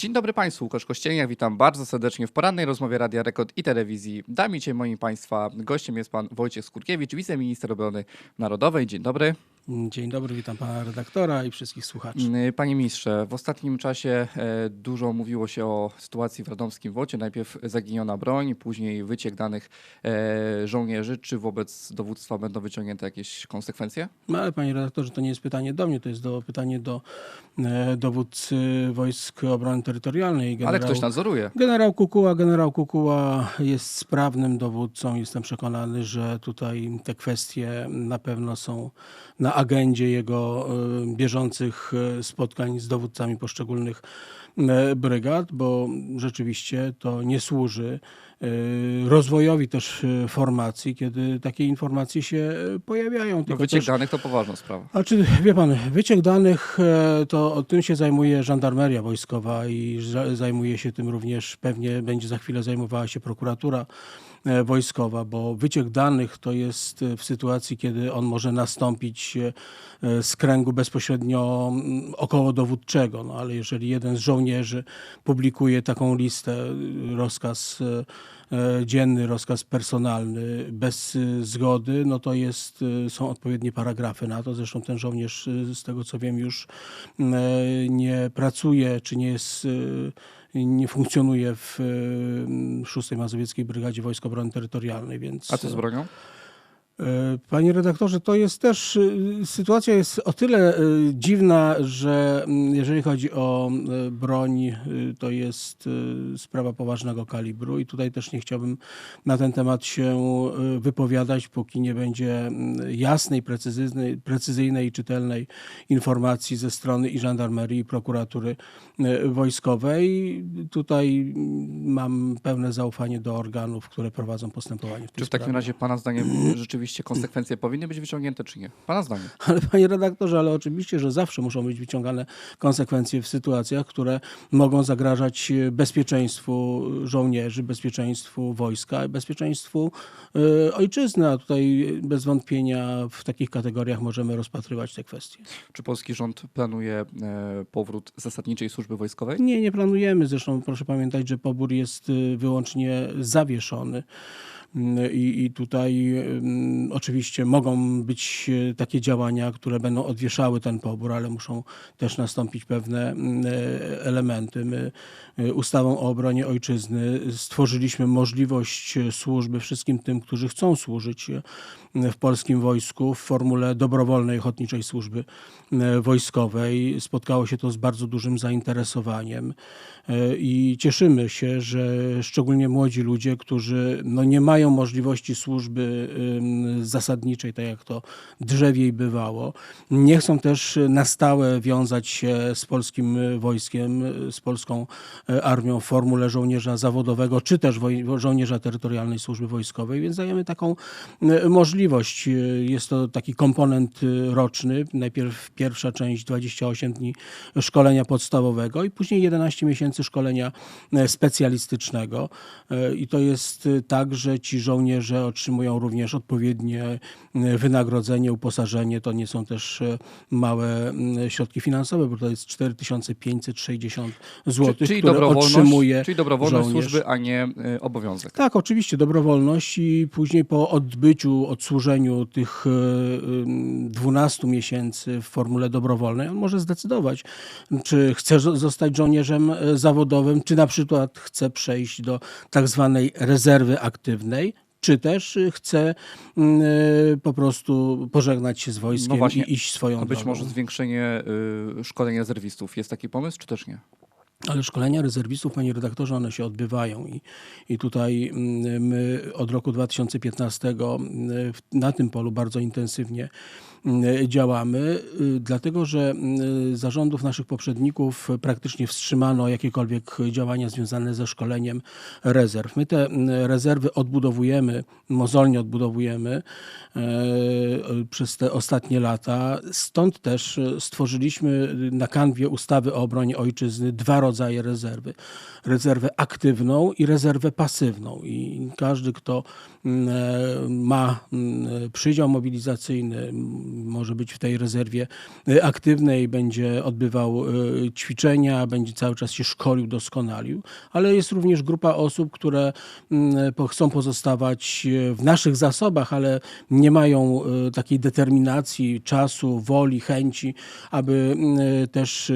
Dzień dobry Państwu, Łukasz Kościelniak, witam bardzo serdecznie w porannej rozmowie Radia Rekord i Telewizji. Dami dzisiaj moim Państwa gościem jest Pan Wojciech Skurkiewicz, wiceminister obrony narodowej. Dzień dobry. Dzień dobry, witam pana redaktora i wszystkich słuchaczy. Mm, Panie ministrze, w ostatnim czasie e, dużo mówiło się o sytuacji w radomskim WOcie. Najpierw zaginiona broń, później wyciek danych e, żołnierzy. Czy wobec dowództwa będą wyciągnięte jakieś konsekwencje? No ale panie redaktorze, to nie jest pytanie do mnie, to jest do, pytanie do e, dowódcy Wojsk Obrony Terytorialnej. Ale ktoś nadzoruje. Generał Kukuła, generał Kukuła jest sprawnym dowódcą. Jestem przekonany, że tutaj te kwestie na pewno są na agendzie jego e, bieżących e, spotkań z dowódcami poszczególnych e, brygad, bo rzeczywiście to nie służy rozwojowi też formacji, kiedy takie informacje się pojawiają. No, Tylko wyciek też- danych to poważna sprawa. a czy wie pan, wyciek danych to tym się zajmuje żandarmeria wojskowa i za- zajmuje się tym również, pewnie będzie za chwilę zajmowała się prokuratura wojskowa, bo wyciek danych to jest e, w sytuacji, kiedy on może nastąpić e, z kręgu bezpośrednio mm, okołodowódczego. No ale jeżeli jeden z żołnierzy publikuje taką listę, rozkaz e, e, dzienny, rozkaz personalny bez y, zgody, no to jest, y, są odpowiednie paragrafy na to. Zresztą ten żołnierz, z tego co wiem, już e, nie pracuje, czy nie jest, nie funkcjonuje w y, 6 Mazowieckiej Brygadzie Wojsk Obrony Terytorialnej, więc... A co z bronią? E, Panie redaktorze, to jest też y, sytuacja jest o tyle y, dziwna, że mm, jeżeli chodzi o y, broń, to jest sprawa poważnego kalibru i tutaj też nie chciałbym na ten temat się wypowiadać, póki nie będzie mm, jasnej, precyzyjnej, precyzyjnej i czytelnej informacji ze strony i żandarmerii, i prokuratury wojskowej. Tutaj mm, mam pełne zaufanie do organów, które prowadzą postępowanie w tej Czy w takim sprawie. razie Pana zdaniem rzeczywiście konsekwencje powinny być wyciągnięte, czy nie? Pana zdaniem. Ale panie redaktorze, ale oczywiście, że zawsze muszą być wyciągane konsekwencje w sytuacjach, które mogą zagrażać e, bezpieczeństwu żołnierzy, bezpieczeństwu wojska, bezpieczeństwu e, ojczyzny. A tutaj bez wątpienia w takich kategoriach możemy rozpatrywać te kwestie. Czy polski rząd planuje e, powrót zasadniczej służby wojskowej? Nie, nie planujemy. Zresztą proszę pamiętać, że pobór jest y, wyłącznie zawieszony. Mm, I, I tutaj mm, oczywiście mogą być y, takie działania, które będą odwieszały ten pobór, ale muszą też nastąpić pewne elementy. My y, ustawą o obronie ojczyzny stworzyliśmy możliwość y, służby wszystkim tym, którzy chcą służyć y, w polskim wojsku w formule dobrowolnej ochotniczej służby wojskowej. Spotkało się to z bardzo dużym zainteresowaniem i cieszymy się, że szczególnie młodzi ludzie, którzy no nie mają możliwości służby zasadniczej, tak jak to drzewiej bywało, nie chcą też na stałe wiązać się z polskim wojskiem, z polską e, armią w formule żołnierza zawodowego, czy też żołnierza terytorialnej służby wojskowej, więc dajemy taką e, możliwość. E, Jest to taki komponent roczny. Najpierw pierwsza część 28 dni szkolenia podstawowego i później 11 miesięcy szkolenia specjalistycznego. I to jest tak, że ci żołnierze otrzymują również odpowiednie e, wynagrodzenie, uposażenie. To nie są też e, małe środki finansowe, bo to jest 4560 zł, Czy- czyli które dobrowolność, otrzymuje czyli dobrowolność żołnierz. służby, a nie e, obowiązek. Tak, oczywiście, dobrowolność i później po odbyciu, odsłużeniu tych e, ym, 12 miesięcy w formule dobrowolnej, on może zdecydować, czy chce zo- zostać żołnierzem zawodowym, czy na przykład chce przejść do tak zwanej rezerwy aktywnej, czy też y, chce mm, e, po prostu pożegnać się z wojskiem No właśnie, i iść swoją A być drogą. może zwiększenie y, szkoleń rezerwistów. Jest taki pomysł, czy też nie? Ale szkolenia rezerwistów, panie redaktorze, one się odbywają i, i tutaj mm, my od roku 2015 mm, na tym polu bardzo intensywnie działamy, y, dlatego że mm, zarządów naszych poprzedników praktycznie wstrzymano jakiekolwiek działania związane ze szkoleniem rezerw. My te rezerwy odbudowujemy, mozolnie odbudowujemy przez te ostatnie lata. Stąd też stworzyliśmy na kanwie ustawy o obronie ojczyzny dwa rodzaje rezerwy. Rezerwę aktywną i rezerwę pasywną. I każdy, kto ma mm, przydział mobilizacyjny, może być w tej rezerwie e, aktywnej, będzie odbywał e, ćwiczenia, będzie cały czas się szkolił, doskonalił, ale jest również grupa osób, które chcą pozostawać e, w naszych zasobach, ale nie mają e, takiej determinacji, czasu, woli, chęci, aby też e,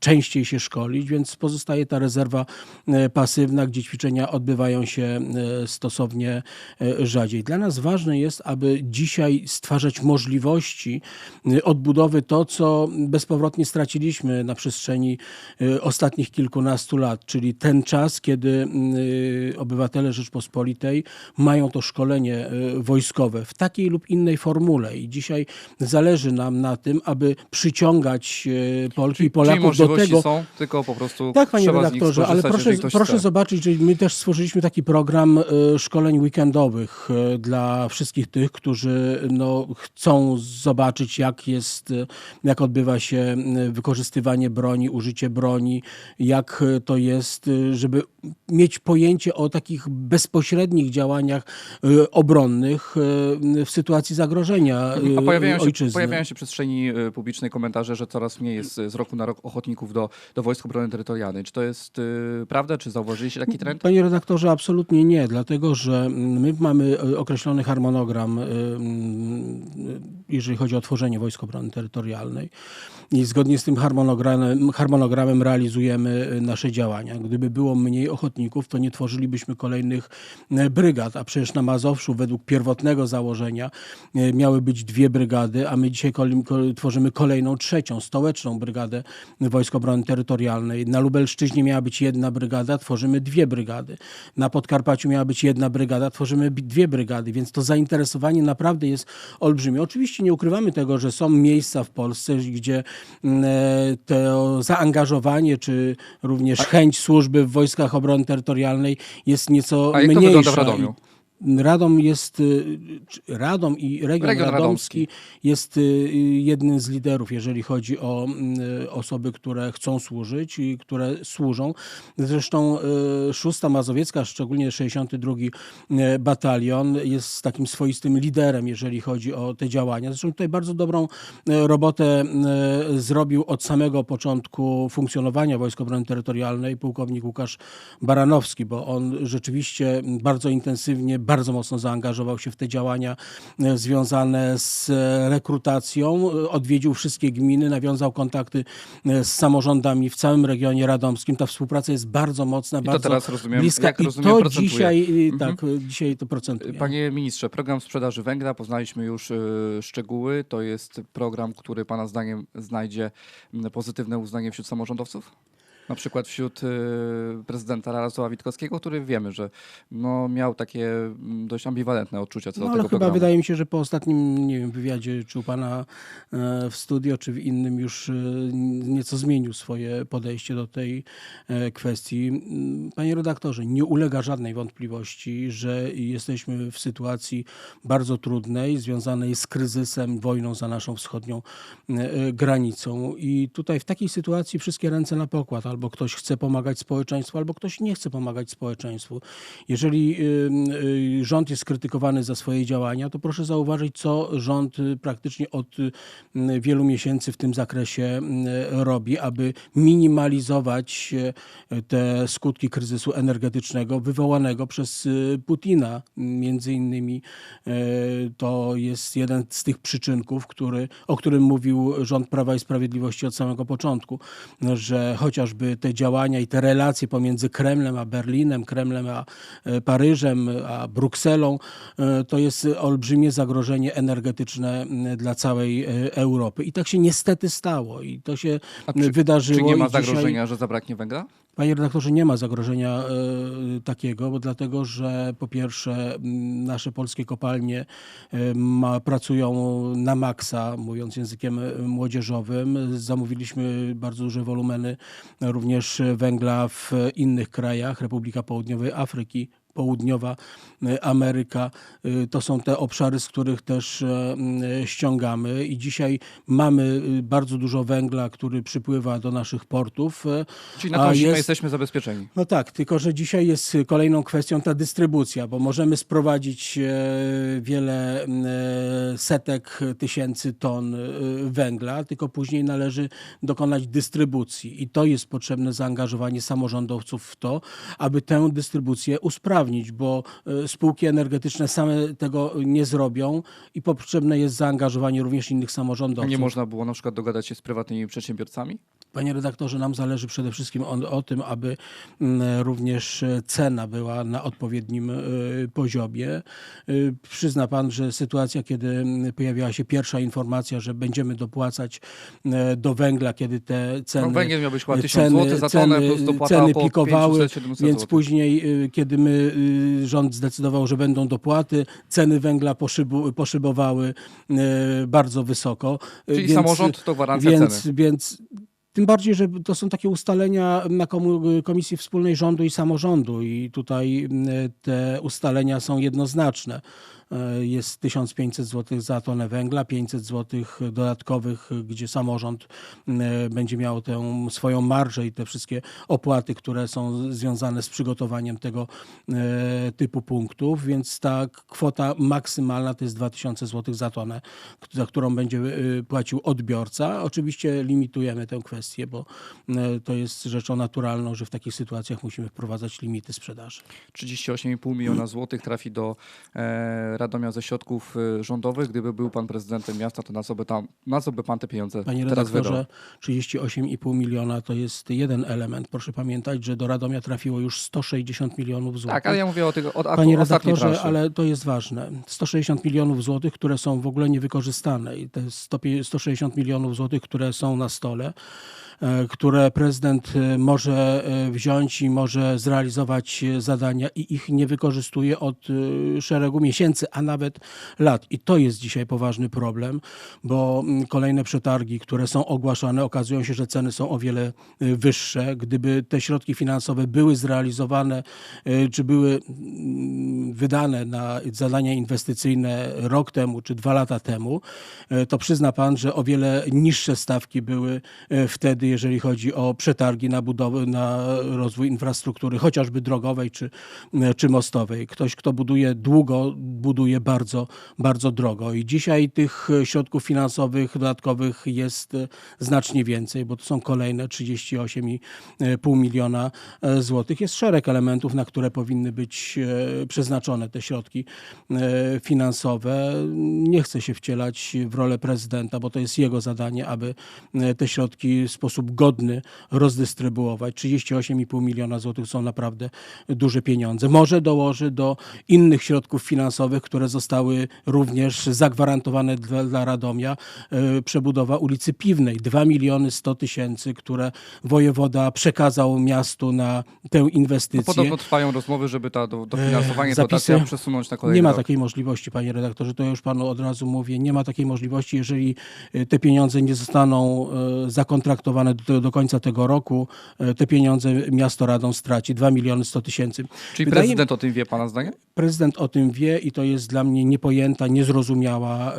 częściej się szkolić, więc pozostaje ta rezerwa e, pasywna, gdzie ćwiczenia odbywają się e, stosownie e, rzadziej. Dla nas ważne jest, aby dzisiaj stwarzać możliwości e, odbudowy to, co bezpowrotnie straciliśmy na przestrzeni e, ostatnich kilkunastu lat, czyli ten czas, kiedy obywatele Rzeczpospolitej mają to szkolenie wojskowe w takiej lub innej formule. I dzisiaj zależy nam na tym, aby przyciągać Polki i Czyli Polaków do tego, są, tylko po prostu tak, panie redaktorze, ale proszę, proszę zobaczyć, że my też stworzyliśmy taki program szkoleń weekendowych e, dla wszystkich tych, którzy no, chcą zobaczyć, jak jest, e, jak odbywa się e, wykorzystywanie broni, użycie broni, jak to jest, żeby mieć pojęcie o takich bezpośrednich działaniach obronnych w sytuacji zagrożenia A pojawiają się, ojczyzny. pojawiają się w przestrzeni publicznej komentarze, że coraz mniej jest z roku na rok ochotników do, do Wojsk Obrony Terytorialnej. Czy to jest prawda? Czy zauważyliście taki trend? Panie redaktorze, absolutnie nie, dlatego że my mamy e, określony harmonogram, e, jeżeli chodzi o tworzenie Wojsk Obrony Terytorialnej i zgodnie z tym harmonogramem, harmonogramem realizujemy e, nasze działania. Gdyby było mniej ochotników, to nie tworzylibyśmy kolejnych e, brygad, a przecież na Mazowszu według pierwotnego założenia e, miały być dwie brygady, a my dzisiaj tworzymy kolejną, trzecią, stołeczną brygadę Wojsk Obrony Terytorialnej. Na Lubelszczyźnie miała być jedna brygada, tworzymy dwie brygady. Na Podkarpaciu miała być jedna brygada, tworzymy dwie brygady, więc to zainteresowanie naprawdę jest olbrzymie. Oczywiście nie ukrywamy tego, że są miejsca w Polsce, gdzie mm, e, to zaangażowanie, czy również chęć służby w Wojskach Obrony Terytorialnej jest nieco A jak to mniejsza. wygląda w Radomiu? Radom jest, y, Radom i region, Region radomski, radomski. jest y, jednym z liderów, jeżeli chodzi o y, osoby, które chcą służyć i które służą. Zresztą y, szósta Mazowiecka, szczególnie 62 y, batalion jest takim swoistym liderem, jeżeli chodzi o te działania. Zresztą tutaj bardzo dobrą robotę zrobił od samego początku funkcjonowania Wojsk Obrony Terytorialnej pułkownik Łukasz Baranowski, bo on rzeczywiście bardzo intensywnie, bardzo mocno zaangażował się w te działania e, związane z e, rekrutacją. E, Odwiedził wszystkie gminy, nawiązał kontakty z samorządami w całym regionie radomskim. Ta współpraca jest bardzo mocna, I to bardzo teraz rozumiem, bliska jak i rozumiem, to procentuje. dzisiaj, Mhm. tak, dzisiaj to procentuje. Panie ministrze, program sprzedaży węgla, poznaliśmy już szczegóły. To jest program, który Pana zdaniem znajdzie pozytywne uznanie wśród samorządowców? Na przykład wśród y, prezydenta Jarosława Witkowskiego, który wiemy, że no, miał takie mm, dość ambiwalentne odczucia co No, do ale tego chyba programu. wydaje mi się, że po ostatnim nie wiem, wywiadzie, czy u pana e, w studio, czy w innym już e, nieco zmienił swoje podejście do tej e, kwestii. Mm, Panie redaktorze, nie ulega żadnej wątpliwości, że jesteśmy w sytuacji bardzo trudnej, związanej z kryzysem, wojną za naszą wschodnią granicą. I tutaj w takiej sytuacji wszystkie ręce na pokład. Albo ktoś chce pomagać społeczeństwu, albo ktoś nie chce pomagać społeczeństwu. Jeżeli y, rząd jest krytykowany za swoje działania, to proszę zauważyć, co rząd y, praktycznie od wielu miesięcy w tym zakresie robi, aby minimalizować y, te skutki kryzysu energetycznego wywołanego przez Putina. Między innymi to jest jeden z tych przyczynków, który, o którym mówił rząd Prawa i Sprawiedliwości od samego początku, że chociażby te działania i te relacje pomiędzy Kremlem a Berlinem, Kremlem a e, Paryżem, a Brukselą, e, to jest olbrzymie zagrożenie energetyczne dla całej e, Europy. I tak się niestety stało i to się A czy, wydarzyło. czy nie ma i dzisiaj- zagrożenia, że zabraknie węgla? Panie redaktorze, nie ma zagrożenia e, takiego, bo dlatego, że po pierwsze nasze polskie kopalnie e, ma, pracują na maksa, mówiąc językiem e, młodzieżowym. Zamówiliśmy bardzo duże wolumeny również węgla w innych krajach, Republika Południowej Afryki, Południowa e, Ameryka. E, To są te obszary, z których też m, ściągamy i dzisiaj mamy bardzo dużo węgla, który przypływa do naszych portów. Czyli na tą zimę jest- jesteśmy zabezpieczeni. no tak, tylko że dzisiaj jest kolejną kwestią ta dystrybucja, bo możemy sprowadzić wiele setek tysięcy ton węgla, tylko później należy dokonać dystrybucji i to jest potrzebne zaangażowanie samorządowców w to, aby tę dystrybucję usprawnić, bo e, spółki energetyczne same tego nie zrobią i potrzebne jest zaangażowanie również innych A samorządowców. nie można było na przykład dogadać się z prywatnymi przedsiębiorcami? Panie redaktorze, nam zależy przede wszystkim o, o tym, aby mm, również e, cena była na odpowiednim e, poziomie. E, Przyzna pan, że sytuacja, kiedy mm, pojawiła się pierwsza informacja, że będziemy dopłacać do węgla, kiedy te ceny. No, węgiel miał być chyba 1000 ceny- za tonę, ceny- ceny pikowały, 500-700 Więc zł. później, kiedy my, rząd zdecydował, że będą dopłaty, ceny węgla poszybu, poszybowały bardzo wysoko. Czyli samorząd to gwarancja więc, ceny. Więc tym bardziej, że to są takie ustalenia na Komisji Wspólnej Rządu i Samorządu i tutaj y, te ustalenia są jednoznaczne. Y, Jest 1500 zł za tonę węgla, 500 zł dodatkowych, gdzie samorząd y, będzie miał tę swoją marżę i te wszystkie opłaty, które są związane z przygotowaniem tego e, typu punktów, więc ta kwota maksymalna to jest 2000 zł za tonę, za którą będzie e, płacił odbiorca. Oczywiście limitujemy tę kwestię, bo e, to jest rzeczą naturalną, że w takich sytuacjach musimy wprowadzać limity sprzedaży. 38,5 miliona złotych trafi do e, Radomia ze środków e, rządowych. Gdyby był pan prezydentem miasta, to na co by, tam, na co by pan te pieniądze Panie teraz wydał? redaktorze, 38,5 miliona to jest jeden element. Proszę pamiętać, że do Radomia trafiło już 160 milionów złotych. Tak, ale ja mówię o tego od Panie redaktorze, ale to jest ważne. 160 milionów złotych, które są w ogóle niewykorzystane i te 100 160 milionów złotych, które są na stole, które prezydent e, może e, wziąć i może zrealizować e, zadania i ich nie wykorzystuje od e, szeregu miesięcy, a nawet lat. I to jest dzisiaj poważny problem, bo mm, kolejne przetargi, które są ogłaszane, okazują się, że ceny są o wiele e, wyższe. Gdyby te środki finansowe były zrealizowane, e, czy były mm, wydane na zadania inwestycyjne rok temu czy dwa lata temu, e, to przyzna pan, że o wiele niższe stawki były e, wtedy, jeżeli chodzi o przetargi na budowę, na rozwój infrastruktury, chociażby drogowej czy, czy mostowej. Ktoś, kto buduje długo, buduje bardzo, bardzo drogo. I dzisiaj tych środków finansowych dodatkowych jest e, znacznie więcej, bo to są kolejne 38,5 miliona e, złotych. Jest szereg elementów, na które powinny być e, przeznaczone te środki finansowe. Nie chcę się wcielać w rolę prezydenta, bo to jest jego zadanie, aby te środki w sposób godny rozdystrybuować. 38,5 miliona złotych są naprawdę duże pieniądze. Może dołoży do innych środków finansowych, które zostały również zagwarantowane dla, dla Radomia. E, Przebudowa ulicy Piwnej, 2 miliony 100 tysięcy, które wojewoda przekazał miastu na tę No, inwestycję. podobno trwają rozmowy, żeby ta do, dofinansowanie, zapisy- dotacja przesunąć na kolejny Nie ma rok. takiej możliwości, panie redaktorze, to ja już panu od razu mówię. Nie ma takiej możliwości, jeżeli y, te pieniądze nie zostaną y, do, do końca tego roku, y, te pieniądze miasto Radom straci 2 miliony 100 tysięcy. Czyli Wydaje- prezydent o tym wie, pana zdanie? Prezydent o tym wie i to jest dla mnie niepojęta, niezrozumiała e,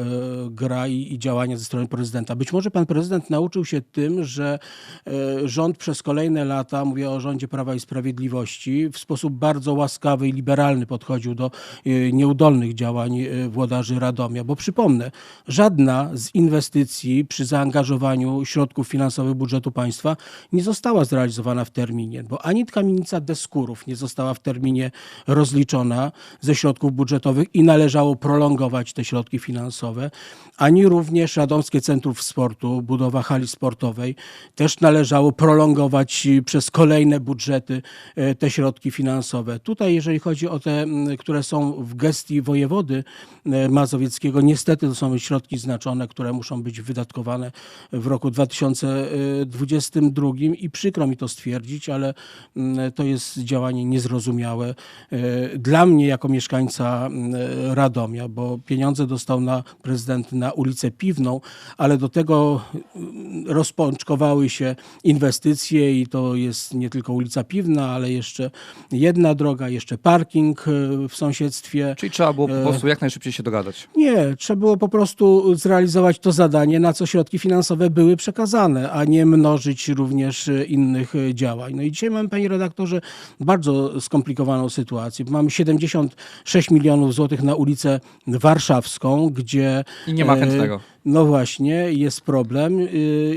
gra i, i działania ze strony prezydenta. Być może pan prezydent nauczył się tym, że e, rząd przez kolejne lata, mówię o rządzie Prawa i Sprawiedliwości, w sposób bardzo łaskawy i liberalny podchodził do e, nieudolnych działań e, włodarzy Radomia. Bo przypomnę, żadna z inwestycji przy zaangażowaniu środków finansowych budżetu państwa nie została zrealizowana w terminie, bo ani kamienica Deskurów nie została w terminie rozliczona ze środków budżetowych i należało prolongować te środki finansowe, ani również Radomskie Centrum Sportu, budowa hali sportowej, też należało prolongować przez kolejne budżety e, te środki finansowe. Tutaj, jeżeli chodzi o te, które są w gestii wojewody e, mazowieckiego, niestety to są środki znaczone, które muszą być wydatkowane w roku 2020 2022 i przykro mi to stwierdzić, ale mm, to jest działanie niezrozumiałe e, dla mnie jako mieszkańca mm, Radomia, bo pieniądze dostał na prezydent na ulicę Piwną, ale do tego mm, rozpączkowały się inwestycje i to jest nie tylko ulica Piwna, ale jeszcze jedna droga, jeszcze parking e, w sąsiedztwie. Czyli trzeba było po E. prostu jak najszybciej się dogadać. Nie, trzeba było po prostu zrealizować to zadanie, na co środki finansowe były przekazane, a nie mnożyć również e, innych e, działań. No i dzisiaj mamy, panie redaktorze, bardzo skomplikowaną sytuację. Mamy 76 milionów złotych na ulicę Warszawską, gdzie... I nie ma e, chętnego. No właśnie, jest problem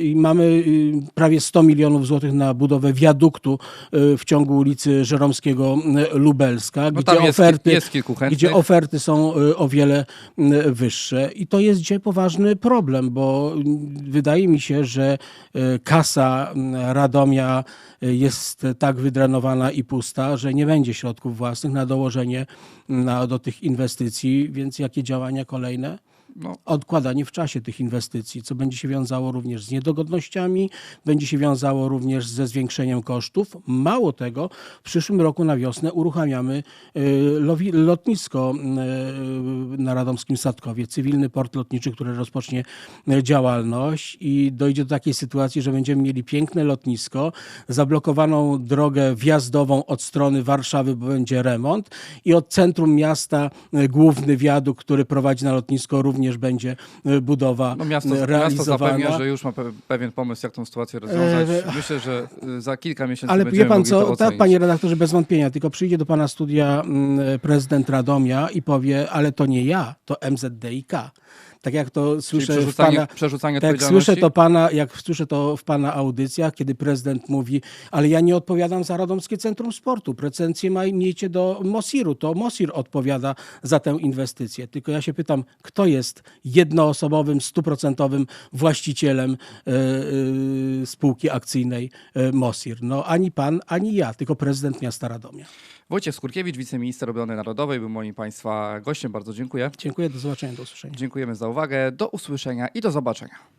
i mamy prawie 100 milionów złotych na budowę wiaduktu w ciągu ulicy Żeromskiego Lubelska, No gdzie jest, oferty jest gdzie oferty są o wiele wyższe. I to jest dzisiaj poważny problem, bo wydaje mi się, że kasa Radomia y, jest tak wydrenowana i pusta, że nie będzie środków własnych na dołożenie na, do tych inwestycji, więc jakie działania kolejne? No, odkładanie w czasie tych inwestycji, co będzie się wiązało również z niedogodnościami, będzie się wiązało również ze zwiększeniem kosztów. Mało tego, w przyszłym roku na wiosnę uruchamiamy y, lotnisko y, na Radomskim Sadkowie, cywilny port lotniczy, który rozpocznie y, działalność i dojdzie do takiej sytuacji, że będziemy mieli piękne lotnisko, zablokowaną drogę wjazdową od strony Warszawy, bo będzie remont i od centrum miasta główny wiadukt, który prowadzi na lotnisko, również będzie y, budowa no miasto, y, miasto realizowana. zapewnia, że już ma pe- pewien pomysł, jak tą sytuację rozwiązać. E, Myślę, że y, za kilka miesięcy Ale wie pan co, tak panie redaktorze, bez wątpienia, tylko przyjdzie do pana studia mm, prezydent Radomia i powie, ale to nie ja, to MZDiK. Tak jak to słyszę w przerzucanie, pana... przerzucanie Tak, słyszę to pana, jak słyszę to w pana audycjach, kiedy prezydent mówi, ale ja nie odpowiadam za Radomskie Centrum Sportu. Pretensje ma- miejcie do Mosiru. To Mosir odpowiada za tę inwestycję. Tylko ja się pytam, kto jest jednoosobowym, stuprocentowym właścicielem e, spółki akcyjnej e, Mosir? No ani pan, ani ja, tylko prezydent miasta Radomia. Wojciech Skurkiewicz, wiceminister obrony narodowej, był moim państwa gościem. Bardzo dziękuję. Dziękuję, do zobaczenia, do usłyszenia. Dziękujemy za uwagę. Do usłyszenia i do zobaczenia.